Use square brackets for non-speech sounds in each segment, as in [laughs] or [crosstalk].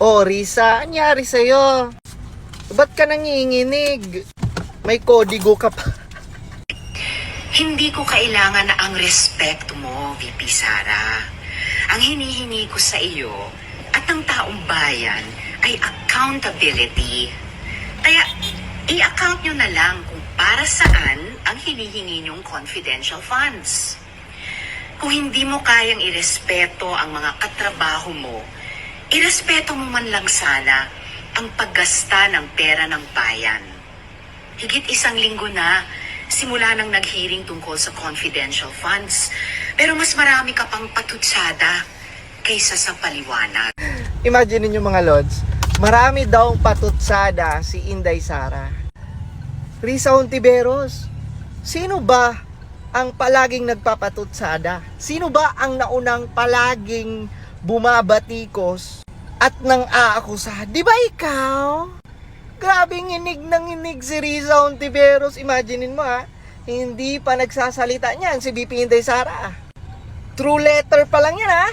Oh, Risa, anyari sa'yo? Ba't ka nanginginig? May kodigo ka pa. [laughs] Hindi ko kailangan na ang respeto mo, VP Sara. Ang hinihingi ko sa iyo at ng taong bayan ay accountability. Kaya, i-account nyo na lang kung para saan ang hinihingi nyong confidential funds. Kung hindi mo kayang irespeto ang mga katrabaho mo, irespeto mo man lang sana ang paggasta ng pera ng bayan. Higit isang linggo na, simula nang nag-hearing tungkol sa confidential funds. Pero mas marami ka pang patutsada kaysa sa paliwanag. Imagine niyo mga lods, marami daw patutsada si Inday Sara. Risa Hontiveros, sino ba ang palaging nagpapatutsada? Sino ba ang naunang palaging bumabatikos at nang aakusa? Di ba ikaw? Grabing inig ng inig si Risa Hontiveros. Imaginein mo ha, hindi pa nagsasalita niyan si BP Inday Sara. True letter pa lang yan ha.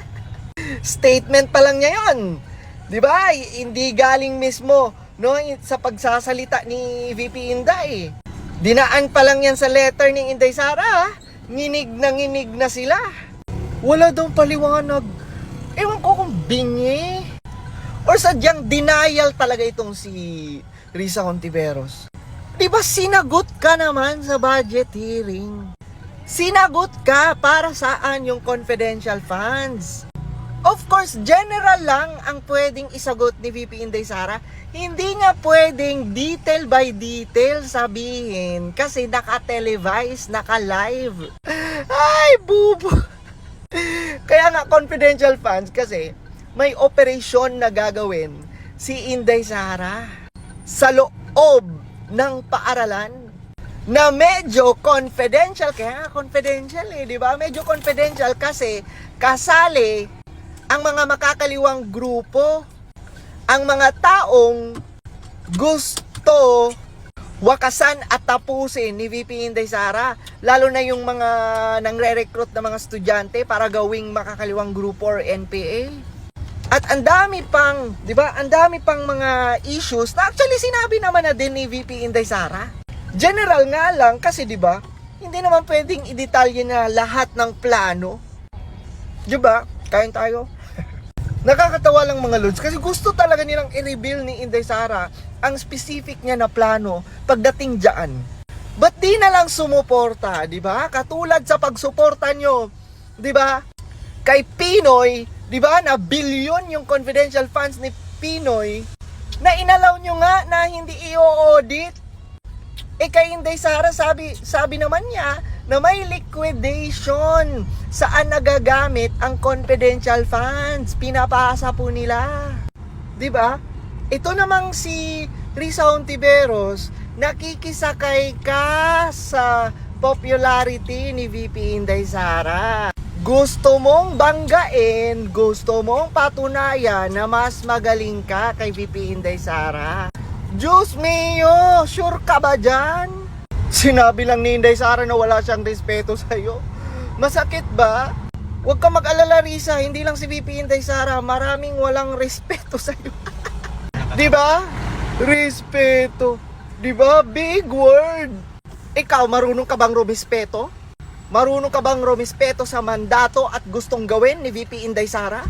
[laughs] Statement pa lang niya yun. Di ba? Hindi galing mismo no sa pagsasalita ni VP Inday. Dinaan pa lang yan sa letter ni Inday Sara. Nginig na nginig na sila. Wala daw paliwanag. Ewan ko kung bingi. Or sadyang denial talaga itong si Risa Contiveros. Di ba sinagot ka naman sa budget hearing? Sinagot ka para saan yung confidential funds? Of course, general lang ang pwedeng isagot ni VP Inday Sara. Hindi nga pwedeng detail by detail sabihin kasi naka-televise, naka-live. Ay, bubo. Kaya nga confidential funds kasi may operasyon na gagawin si Inday Sara sa loob ng paaralan na medyo confidential kaya nga confidential eh, di ba? Medyo confidential kasi kasali ang mga makakaliwang grupo, ang mga taong gusto wakasan at tapusin ni VP Inday Sara. Lalo na yung mga nangre-recruit na mga estudyante para gawing makakaliwang grupo or NPA. At ang dami pang, 'di ba? Ang dami pang mga issues na actually sinabi naman na din ni VP Inday Sara. General nga lang kasi 'di ba? Hindi naman pwedeng i-detalye na lahat ng plano. 'Di ba? Kain tayo. Nakakatawa lang mga lods kasi gusto talaga nilang i-reveal ni Inday Sara ang specific niya na plano pagdating diyan. Ba't di na lang sumuporta, di ba? Katulad sa pagsuporta nyo, di ba? Kay Pinoy, di ba, na billion yung confidential funds ni Pinoy, na inalaw nyo nga na hindi i-audit. Eh kay Inday Sara, sabi, sabi naman niya na may liquidation saan nagagamit ang confidential funds. Pinapasa po nila. 'Di ba? Ito namang si Risa Ontiveros, nakikisakay ka sa popularity ni VP Inday Sara. Gusto mong banggain, gusto mong patunayan na mas magaling ka kay VP Inday Sara. Diyos mio, sure ka ba dyan? Sinabi lang ni Inday Sara na wala siyang respeto sa'yo. Masakit ba? Huwag ka mag-alala Risa, hindi lang si VP Inday Sara, maraming walang respeto sa'yo. [laughs] Di ba? Respeto. Di ba? Big word. Ikaw, marunong ka bang rumispeto? Marunong ka bang rumispeto sa mandato at gustong gawin ni VP Inday Sara?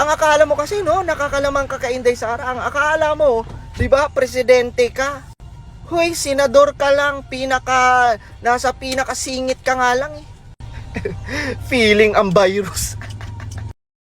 Ang akala mo kasi no, nakakalamang ka kay Inday Sara. Ang akala mo, 'di ba, presidente ka. Hoy, senador ka lang, pinaka nasa pinakasingit ka nga lang eh. [laughs] Feeling ang virus.